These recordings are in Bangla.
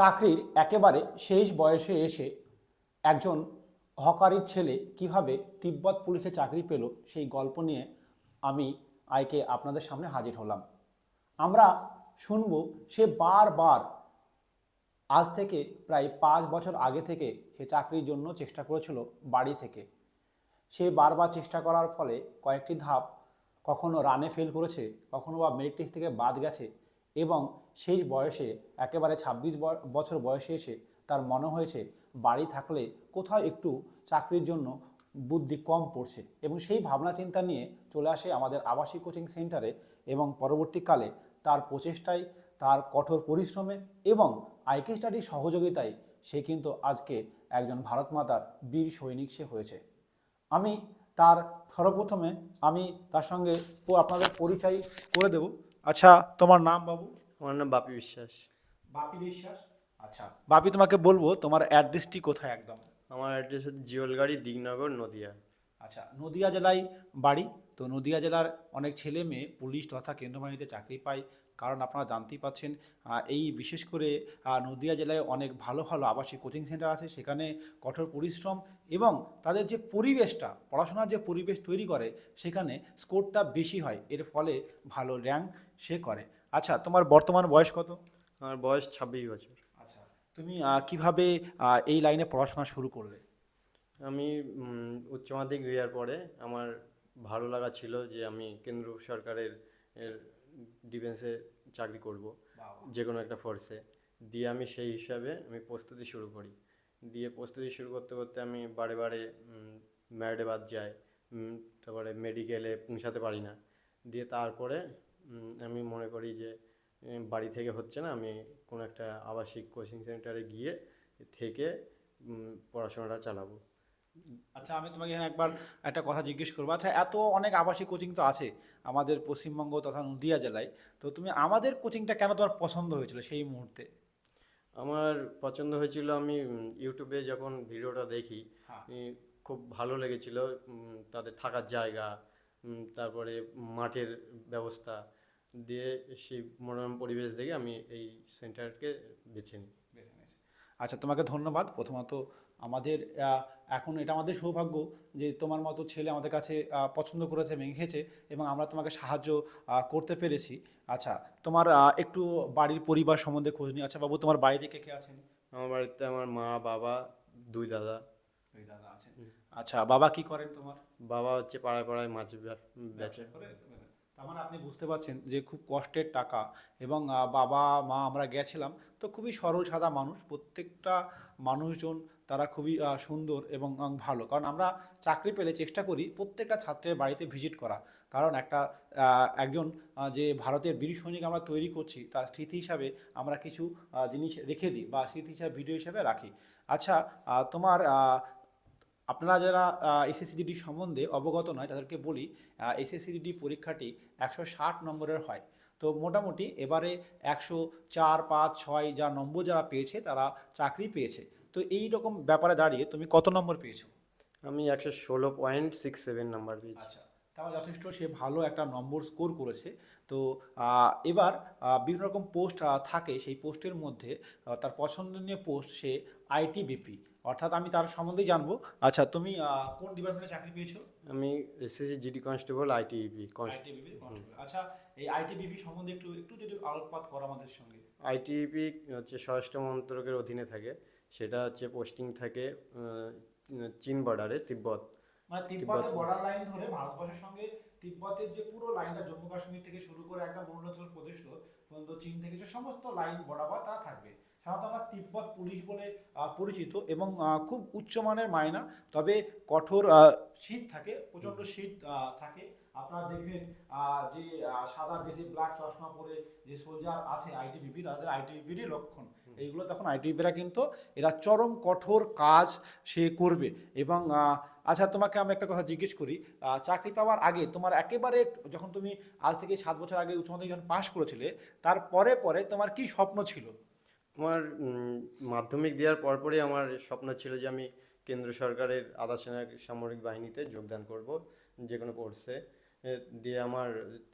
চাকরির একেবারে শেষ বয়সে এসে একজন হকারির ছেলে কীভাবে তিব্বত পুলিশে চাকরি পেল সেই গল্প নিয়ে আমি আইকে আপনাদের সামনে হাজির হলাম। আমরা শুনব সে বারবার আজ থেকে প্রায় পাঁচ বছর আগে থেকে সে চাকরির জন্য চেষ্টা করেছিল বাড়ি থেকে। সে বারবার চেষ্টা করার ফলে কয়েকটি ধাপ কখনো রানে ফেল করেছে, কখনো বা টেস্ট থেকে বাদ গেছে এবং শেষ বয়সে, একেবারে ছাব্বিশ বছর বয়সে এসে তার মনে হয়েছে, বাড়ি থাকলে কোথাও একটু চাকরির জন্য বুদ্ধি কম পড়ছে এবং সেই ভাবনা চিন্তা নিয়ে চলে আসে আমাদের আবাসিক কোচিং সেন্টারে এবং পরবর্তীকালে তার প্রচেষ্টায় তার কঠোর পরিশ্রমে এবং আইকে স্টাডির সহযোগিতায় সে কিন্তু আজকে একজন ভারত মাতার বীর সৈনিক সে হয়েছে। আমি তার সর্বপ্রথমে আমি তার সঙ্গে আপনাদের পরিচয় করে দেব। আচ্ছা তোমার নাম বাবু? আমার নাম বাপি বিশ্বাস। বাপি বিশ্বাস? আচ্ছা বাপি তোমাকে বলব তোমার অ্যাড্রেসটি কোথায় একদম? আমার অ্যাড্রেস হচ্ছে জিওলগাড়ি দিগনগর নদিয়া। আচ্ছা নদিয়া জেলায় বাড়ি। তো নদিয়া জেলার অনেক ছেলে মেয়ে পুলিশ তথা কেন্দ্রবাহিনীতে চাকরি পায়। কারণ আপনারা জানতেই পাচ্ছেন এই বিশেষ করে নদিয়া জেলায় অনেক ভালো ভালো আবাসিক কোচিং সেন্টার আছে সেখানে কঠোর পরিশ্রম এবং তাদের যে পরিবেশটা পড়াশোনার যে পরিবেশ তৈরি করে সেখানে স্কোরটা বেশি হয়। এর ফলে ভালো র্যাঙ্ক সে করে। আচ্ছা তোমার বর্তমান বয়স কত? আমার বয়স ছাব্বিশ বছর। আচ্ছা তুমি কীভাবে এই লাইনে পড়াশোনা শুরু করলে? আমি উচ্চ মাধ্যমিক দেওয়ার পরে আমার ভালো লাগা ছিল যে আমি কেন্দ্র সরকারের এর ডিফেন্সে চাকরি করব। যে কোনো একটা ফোর্সে দিয়ে আমি সেই হিসাবে আমি প্রস্তুতি শুরু করি। দিয়ে প্রস্তুতি শুরু করতে করতে আমি বারে বারে ম্যারিডে বাদ যাই। তারপরে মেডিকেলে পৌঁছাতে পারি না। দিয়ে তারপরে আমি মনে করি যে বাড়ি থেকে হচ্ছে না আমি কোনো একটা আবাসিক কোচিং সেন্টারে গিয়ে থেকে পড়াশোনাটা চালাবো। আচ্ছা আমি তোমাকে এখানে একবার একটা কথা জিজ্ঞেস করব। আচ্ছা এত অনেক আবাসিক কোচিং তো আছে আমাদের পশ্চিমবঙ্গ তথা নদিয়া জেলায়। তো তুমি আমাদের কোচিংটা কেন তোমার পছন্দ হয়েছিল সেই মুহূর্তে? আমার পছন্দ হয়েছিল আমি ইউটিউবে যখন ভিডিওটা দেখি হ্যাঁ। খুব ভালো লেগেছিল তাদের থাকার জায়গা তারপরে মাঠের ব্যবস্থা দিয়ে সেই মনোরম পরিবেশ দেখে আমি এই সেন্টারকে বেছে নিই। আচ্ছা তোমাকে ধন্যবাদ। প্রথমত আমাদের এখন এটা আমাদের সৌভাগ্য যে তোমার মতো ছেলে আমাদের কাছে পছন্দ করেছে মেঘেছে এবং আমরা তোমাকে সাহায্য করতে পেরেছি। আচ্ছা তোমার একটু বাড়ির পরিবার সম্বন্ধে খোঁজ নিই আচ্ছা বাবু তোমার বাড়িতে কে কে আছেন? আমার বাড়িতে আমার মা বাবা দুই দাদা। দুই দাদা আছেন। আচ্ছা বাবা কি করেন তোমার? বাবা হচ্ছে পাড়ায় পাড়ায় মাছ বেচে তার মানে আপনি বুঝতে পারছেন যে খুব কষ্টের টাকা এবং বাবা, মা আমরা গেছিলাম তো খুবই সরল, সাদা মানুষ। প্রত্যেকটা মানুষজন তারা খুবই সুন্দর এবং ভালো। কারণ আমরা চাকরি পেলে চেষ্টা করি প্রত্যেকটা ছাত্রের বাড়িতে ভিজিট করা। কারণ একটা একজন যে ভারতের বীর সৈনিক আমরা তৈরি করছি তার স্মৃতি হিসাবে আমরা কিছু জিনিস রেখে দিই বা স্মৃতি হিসাবে ভিডিও হিসাবে রাখি। আচ্ছা তোমার আপনারা যারা এসএসসিজিডি সম্বন্ধে অবগত নয় তাদেরকে বলি এসএসসিজিডি পরীক্ষাটি একশো ষাট নম্বরের হয়। তো মোটামুটি এবারে একশো চার পাঁচ ছয় যা নম্বর যারা পেয়েছে তারা চাকরি পেয়েছে। তো এই রকম ব্যাপারে দাঁড়িয়ে তুমি কত নম্বর পেয়েছ? আমি একশো ষোলো পয়েন্ট সিক্স সেভেন নাম্বার পেয়েছি। আচ্ছা তাহলে যথেষ্ট সে ভালো একটা নম্বর স্কোর করেছে। তো এবার বিভিন্ন রকম পোস্ট থাকে সেই পোস্টের মধ্যে তার পছন্দনীয় পোস্ট সে আইটিবিপি অর্থাৎ আমি তার সম্বন্ধেই জানব। আচ্ছা তুমি কোন ডিপার্টমেন্টে চাকরি পেয়েছ? আমি SSC GD constable ITEP ITBP আচ্ছা এই আইটিবিপি সম্বন্ধে একটু একটু যদি আলোকপাত করো আমাদের সঙ্গে। আইটিইপি হচ্ছে স্বরাষ্ট্র মন্ত্রকের অধীনে থাকে। সেটা হচ্ছে পোস্টিং থাকে চীন বর্ডারে তিব্বত। মানে তিব্বতের বর্ডার লাইন ধরে ভারতবর্ষের সঙ্গে তিব্বতের যে পুরো লাইনটা জম্মু কাশ্মীর থেকে শুরু করে একদম অরুণাচল প্রদেশ পর্যন্ত চীন থেকে যে সমস্ত লাইন বরাবর তারা থাকবে। সাধারণত আমরা তিব্বত পুলিশ বলে পরিচিত এবং খুব উচ্চমানের মায়না তবে কঠোর শীত থাকে প্রচণ্ড শীত থাকে। আপনারা দেখবেন যে সাদা বেশি ব্ল্যাক চশমা পরে যে সোলজার আছে আইটিবিপি তাদের আইটিবিপিরই লক্ষণ। এইগুলো তখন আইটিবিপিরা কিন্তু এরা চরম কঠোর কাজ সে করবে। এবং আচ্ছা তোমাকে আমি একটা কথা জিজ্ঞেস করি চাকরি পাওয়ার আগে তোমার একেবারে যখন তুমি আজ থেকে সাত বছর আগে উচ্চ মাধ্যমিক যখন পাশ করেছিলে তার পরে পরে তোমার কি স্বপ্ন ছিল? আমার মাধ্যমিক দেওয়ার পরপরই আমার স্বপ্ন ছিল যে আমি কেন্দ্র সরকারের আধা সেনা সামরিক বাহিনীতে যোগদান করব যে কোনো কোর্সে দিয়ে আমার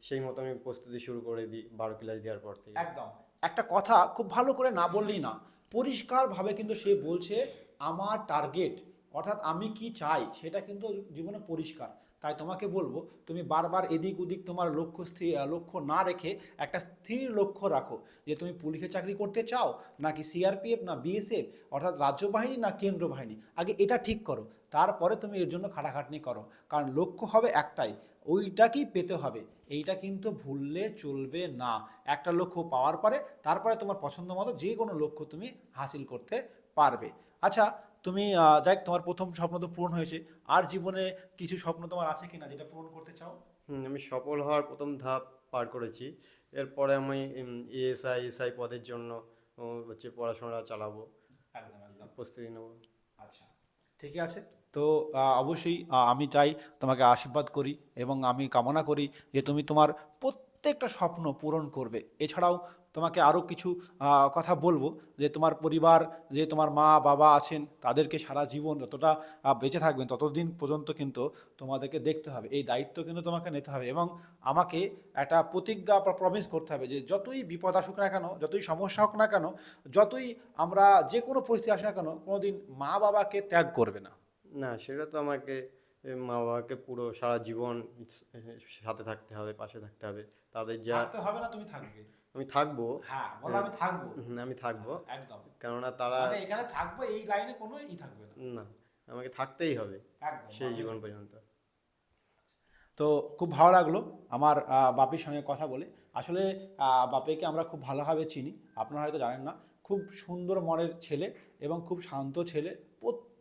সেই মতো আমি প্রস্তুতি শুরু করে দিই বারো ক্লাস দেওয়ার পর থেকে। একদম। একটা কথা খুব ভালো করে না বললেই না, পরিষ্কারভাবে কিন্তু সে বলছে, আমার টার্গেট অর্থাৎ আমি কি চাই, সেটা কিন্তু জীবনে পরিষ্কার। তাই তোমাকে বলব, তুমি বারবার এদিক ওদিক তোমার লক্ষ্য স্থির লক্ষ্য না রেখে একটা স্থির লক্ষ্য রাখো। যে তুমি পুলিশে চাকরি করতে চাও, নাকি সিআরপিএফ না বিএসএফ অর্থাৎ রাজ্য বাহিনী, না কেন্দ্র বাহিনী? আগে এটা ঠিক করো, তারপরে তুমি এর জন্য খাটাখাটনি করো। কারণ লক্ষ্য হবে একটাই, ওইটাকেই পেতে হবে। এইটা কিন্তু ভুললে চলবে না। একটা লক্ষ্য পাওয়ার পরে, তারপরে তোমার পছন্দ মতো যে কোনো লক্ষ্য তুমি হাসিল করতে পারবে। আচ্ছা তুমি যাই তোমার প্রথম স্বপ্ন তো পূরণ হয়েছে। আর জীবনে কিছু স্বপ্ন তোমার আছে কিনা যেটা পূরণ করতে চাও? আমি সফল হওয়ার প্রথম ধাপ পার করেছি। এরপরে আমি এএসআই এসআই পদের জন্য হচ্ছে পড়াশোনা চালাবো। একদম একদম। প্রস্তুতি নেব। আচ্ছা ঠিকই আছে। তো অবশ্যই আমি চাই তোমাকে আশীর্বাদ করি এবং আমি কামনা করি যে তুমি তোমার প্রত্যেকটা স্বপ্ন পূরণ করবে। এছাড়াও তোমাকে আরও কিছু কথা বলব যে তোমার পরিবার, যে তোমার মা, বাবা আছেন, তাদেরকে সারা জীবন যতটা বেঁচে থাকবেন ততদিন পর্যন্ত কিন্তু তোমাদেরকে দেখতে হবে। এই দায়িত্ব কিন্তু তোমাকে নিতে হবে এবং আমাকে একটা প্রতিজ্ঞা বা প্রমিস করতে হবে যে যতই বিপদ আসুক না কেন, যতই সমস্যা হোক না কেন, যতই আমরা যে কোনো পরিস্থিতি আসুক না কেন, কোনোদিন মা বাবাকে ত্যাগ করবে না। না, সেটা তো আমাকে মা বাবাকে পুরো সারা জীবন সাথে থাকতে হবে পাশে থাকতে হবে। তাদের যা হবে না তুমি থাকবে। আমি থাকব। হ্যাঁ বলো আমি থাকব। আমি থাকব। একদম। কেননা তারা মানে এখানে থাকব এই লাইনে কোনো ই থাকবে না। না আমাকে থাকতেই হবে একদম সেই জীবন পর্যন্ত। তো খুব ভালো লাগল আমার বাপির সঙ্গে কথা বলে। আসলে আহ, বাপিকে আমরা খুব ভালোভাবে চিনি। আপনারা হয়তো জানেন না খুব সুন্দর মনের ছেলে এবং খুব শান্ত ছেলে।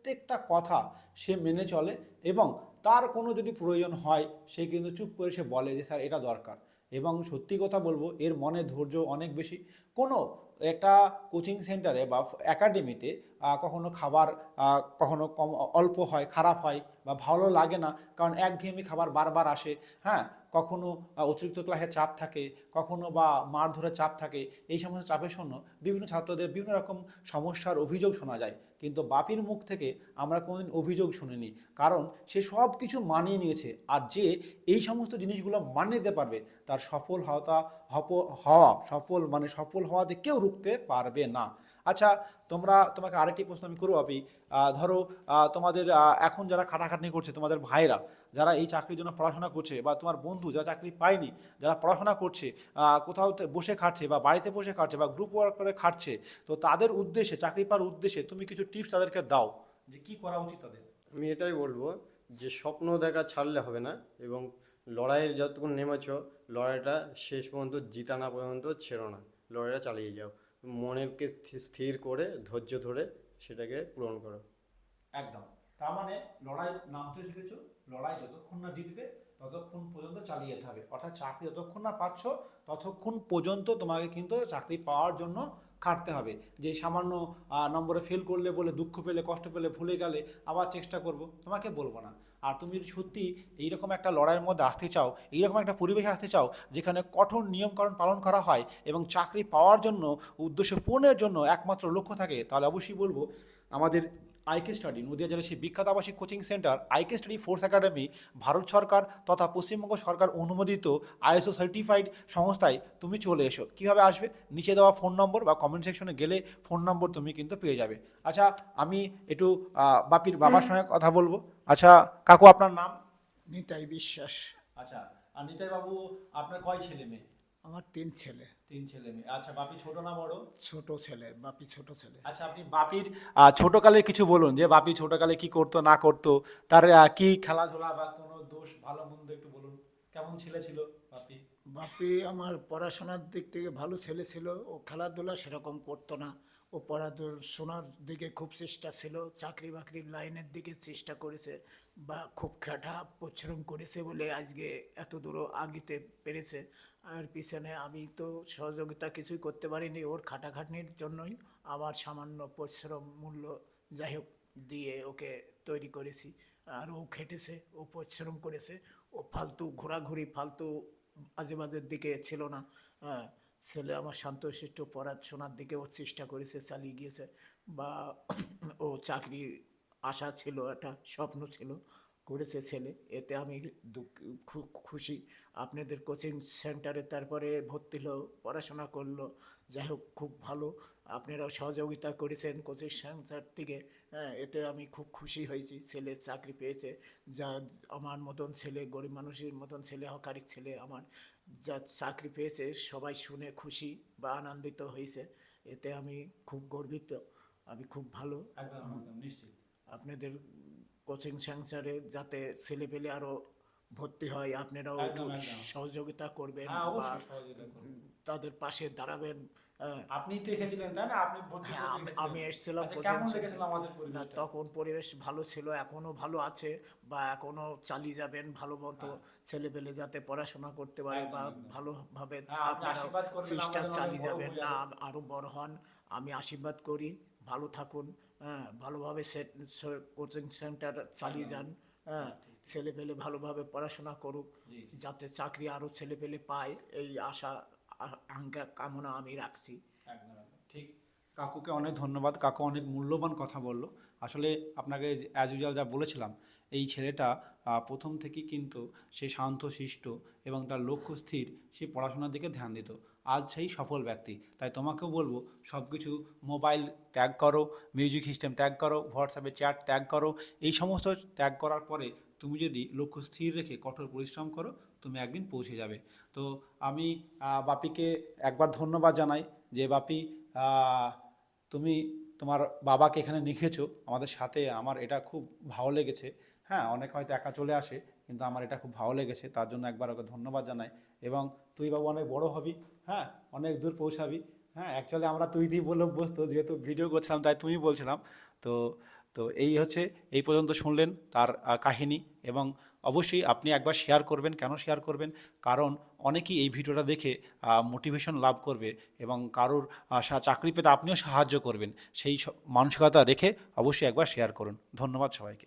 প্রত্যেকটা কথা সে মেনে চলে এবং তার কোনো যদি প্রয়োজন হয়, সে কিন্তু চুপ করে সে বলে যে, স্যার, এটা দরকার। এবং সত্যি কথা বলব, এর মনে ধৈর্য অনেক বেশি। কোনো একটা কোচিং সেন্টারে বা একাডেমিতে কখনো খাবার কখনো কম অল্প হয়, খারাপ হয় বা ভালো লাগে না, কারণ একঘেয়েমি খাবার বারবার আসে। হ্যাঁ কখনো অতিরিক্ত ক্লাসে চাপ থাকে, কখনো বা মারধরের চাপ থাকে, এই সমস্ত চাপের জন্য বিভিন্ন ছাত্রদের বিভিন্ন রকম সমস্যার অভিযোগ শোনা যায়। কিন্তু বাপির মুখ থেকে আমরা কোনোদিন অভিযোগ শুনিনি। কারণ সে সব কিছু মানিয়ে নিয়েছে। আর যে এই সমস্ত জিনিসগুলো মানিয়ে নিতে পারবে, তার সফল হওয়া হওয়া, সফল মানে সফল হওয়াতে কেউ রুখতে পারবে না। আচ্ছা তোমরা, তোমাকে আরেকটি প্রশ্ন আমি করব আপনি ধরো তোমাদের এখন যারা খাটাখাটনি করছে, তোমাদের ভাইরা যারা এই চাকরির জন্য পড়াশোনা করছে বা তোমার বন্ধু যারা চাকরি পায়নি, যারা পড়াশোনা করছে কোথাও বসে খাচ্ছে বা বাড়িতে বসে খাচ্ছে বা গ্রুপ ওয়ার্ক করে খাচ্ছে তো তাদের উদ্দেশ্যে, চাকরি পাওয়ার উদ্দেশ্যে তুমি কিছু টিপস তাদেরকে দাও, যে কি করা উচিত তাদের? আমি এটাই বলব যে স্বপ্ন দেখা ছাড়লে হবে না এবং লড়াইয়ের যতক্ষণ নেমেছ, লড়াইটা শেষ পর্যন্ত, জিতা না পর্যন্ত ছেড়ো না, লড়াইটা চালিয়ে যাও। মনেরকে স্থির করে, ধৈর্য ধরে সেটাকে পূরণ করো। একদম। তার মানে লড়াই নামতে শিখেছো লড়াই যতক্ষণ না জিতবে, ততক্ষণ পর্যন্ত চালিয়ে যেতে হবে। অর্থাৎ চাকরি যতক্ষণ না পাচ্ছ, ততক্ষণ পর্যন্ত তোমাকে কিন্তু চাকরি পাওয়ার জন্য খাটতে হবে। যে সামান্য নম্বরে ফেল করলে বলে, দুঃখ পেলে, কষ্ট পেলে, ভুলে গেলে আবার চেষ্টা করব, তোমাকে বলব না। আর তুমি যদি সত্যি এইরকম একটা লড়াইয়ের মধ্যে আসতে চাও, এইরকম একটা পরিবেশে আসতে চাও, যেখানে কঠোর নিয়মকানুন পালন করা হয় এবং চাকরি পাওয়ার জন্য, উদ্দেশ্য পূরণের জন্য একমাত্র লক্ষ্য থাকে, তাহলে অবশ্যই বলব, আমাদের আইকে স্টাডি নদিয়া জেলার সেই বিখ্যাত আবাসিক coaching centre IK study force academy Bharat সরকার তথা পশ্চিমবঙ্গ সরকার অনুমোদিত আইএসও সার্টিফাইড সংস্থায় তুমি চলে এসো। কীভাবে আসবে? নিচে দেওয়া ফোন নম্বর বা কমেন্ট সেকশনে গেলে ফোন নম্বর তুমি কিন্তু পেয়ে যাবে। আচ্ছা আমি একটু বাপির বাবার সঙ্গে কথা বলব। আচ্ছা কাকু আপনার নাম? নিতাই বিশ্বাস। আচ্ছা আর নিতাই বাবু আপনার কয় ছেলে মেয়ে? আমার তিন ছেলে। তিন ছেলে মেয়ে। আচ্ছা বাপি ছোট না বড়? ছোট ছেলে বাপি ছোট ছেলে। আচ্ছা আপনি বাপির ছোটকালের কিছু বলুন যে বাপি ছোটকালে কি করতো না করতো তার কি খেলাধুলা বা কোনো দোষ ভালো মন্দ একটু বলুন। কেমন ছেলে ছিল বাপি? বাপি আমার পড়াশোনার দিক থেকে ভালো ছেলে ছিল ও খেলাধুলা সেরকম করতো না। ও পড়াশোনার দিকে খুব চেষ্টা ছিল, চাকরি বাকরির লাইনের দিকে চেষ্টা করেছে বা খুব খাটা পরিশ্রম করেছে বলে আজকে এত দূর আগিতে পেরেছে। আর পিছনে আমি তো সহযোগিতা কিছুই করতে পারিনি, ওর খাটাখাটনির জন্যই আমার সামান্য পরিশ্রম মূল্য যাই হোক দিয়ে ওকে তৈরি করেছি। আর ও খেটেছে, ও পরিশ্রম করেছে, ও ফালতু ঘোরাঘুরি ফালতু আজে বাজের দিকে ছিল না। হ্যাঁ ছেলে আমার শান্তশিষ্ট পড়াশোনার দিকে ও চেষ্টা করেছে, চালিয়ে গিয়েছে। বা ও চাকরির আশা ছিল, একটা স্বপ্ন ছিল করেছে ছেলে। এতে আমি খুশি। আপনাদের কোচিং সেন্টারে তারপরে ভর্তি হলো, পড়াশোনা করল। যাই হোক, খুব ভালো। আপনারাও সহযোগিতা করেছেন কোচিং সেন্টার থেকে। হ্যাঁ এতে আমি খুব খুশি হয়েছি। ছেলে চাকরি পেয়েছে। যা আমার মতন ছেলে, গরিব মানুষের মতন ছেলে হকারির ছেলে আমার। যা চাকরি পেয়েছে সবাই শুনে খুশি বা আনন্দিত হয়েছে এতে আমি খুব গর্বিত আমি খুব ভালো আপনাদের কোচিং সেন্সারে যাতে ছেলে পেলে আরও ভর্তি হয় আপনারাও। সহযোগিতা করবেন হ্যাঁ বা। তাদের পাশে দাঁড়াবেন। আপনি তো এসেছিলেন তাই না? আপনি হ্যাঁ, আমি- এসেছিলাম আচ্ছা, কেমন center- আমাদের না তখন পরিবেশ ভালো ছিল এখনও ভালো আছে বা এখনও চালিয়ে যাবেন ভালো মতো ছেলে পেলে যাতে পড়াশোনা করতে পারে বা ভালোভাবে হ্যাঁ, আপনারা চেষ্টা চালিয়ে যাবেন। না। আরও বড় হন আমি আশীর্বাদ করি ভালো থাকুন হ্যাঁ ভালোভাবে কোচিং সেন্টার চালিয়ে যান হ্যাঁ ছেলে পেলে ভালোভাবে পড়াশোনা করুক যাতে চাকরি আরও ছেলে পেলে পায় এই আশা কামনা আমি রাখছি। ঠিক। কাকুকে অনেক ধন্যবাদ। কাকু অনেক মূল্যবান কথা বলল। আসলে আপনাকে অ্যাজ ইউজাল যা বলেছিলাম, এই ছেলেটা প্রথম থেকেই কিন্তু সে শান্ত, শিষ্ট এবং তার লক্ষ্য স্থির, সে পড়াশোনার দিকে ধ্যান দিত। আজ সেই সফল ব্যক্তি। তাই তোমাকেও বলব সব কিছু মোবাইল ত্যাগ করো, মিউজিক সিস্টেম ত্যাগ করো, হোয়াটসঅ্যাপে চ্যাট ত্যাগ করো, এই সমস্ত ত্যাগ করার পরে তুমি যদি লক্ষ্য স্থির রেখে কঠোর পরিশ্রম করো, তুমি একদিন পৌঁছে যাবে। তো আমি বাপিকে একবার ধন্যবাদ জানাই যে, বাপি তুমি তোমার বাবাকে এখানে লিখেছো আমাদের সাথে আমার এটা খুব ভালো লেগেছে। হ্যাঁ অনেক হয়তো একা চলে আসে, কিন্তু আমার এটা খুব ভালো লেগেছে। তার জন্য একবার ওকে ধন্যবাদ জানাই। এবং তুই বাবু অনেক বড় হবি। হ্যাঁ অনেক দূর পৌঁছাবি। হ্যাঁ অ্যাকচুয়ালি আমরা তুই তুই বলে অভ্যস্ত যেহেতু ভিডিও করছিলাম, তাই তুমি বলছিলাম। তো তো এই হচ্ছে, এই পর্যন্ত শুনলেন তার কাহিনী এবং অবশ্যই আপনি একবার শেয়ার করবেন। কেন শেয়ার করবেন? কারণ অনেকেই এই ভিডিওটা দেখে মোটিভেশন লাভ করবে এবং কারোর চাকরি পেতে আপনিও সাহায্য করবেন। সেই মানসিকতা রেখে অবশ্যই একবার শেয়ার করুন। ধন্যবাদ সবাইকে।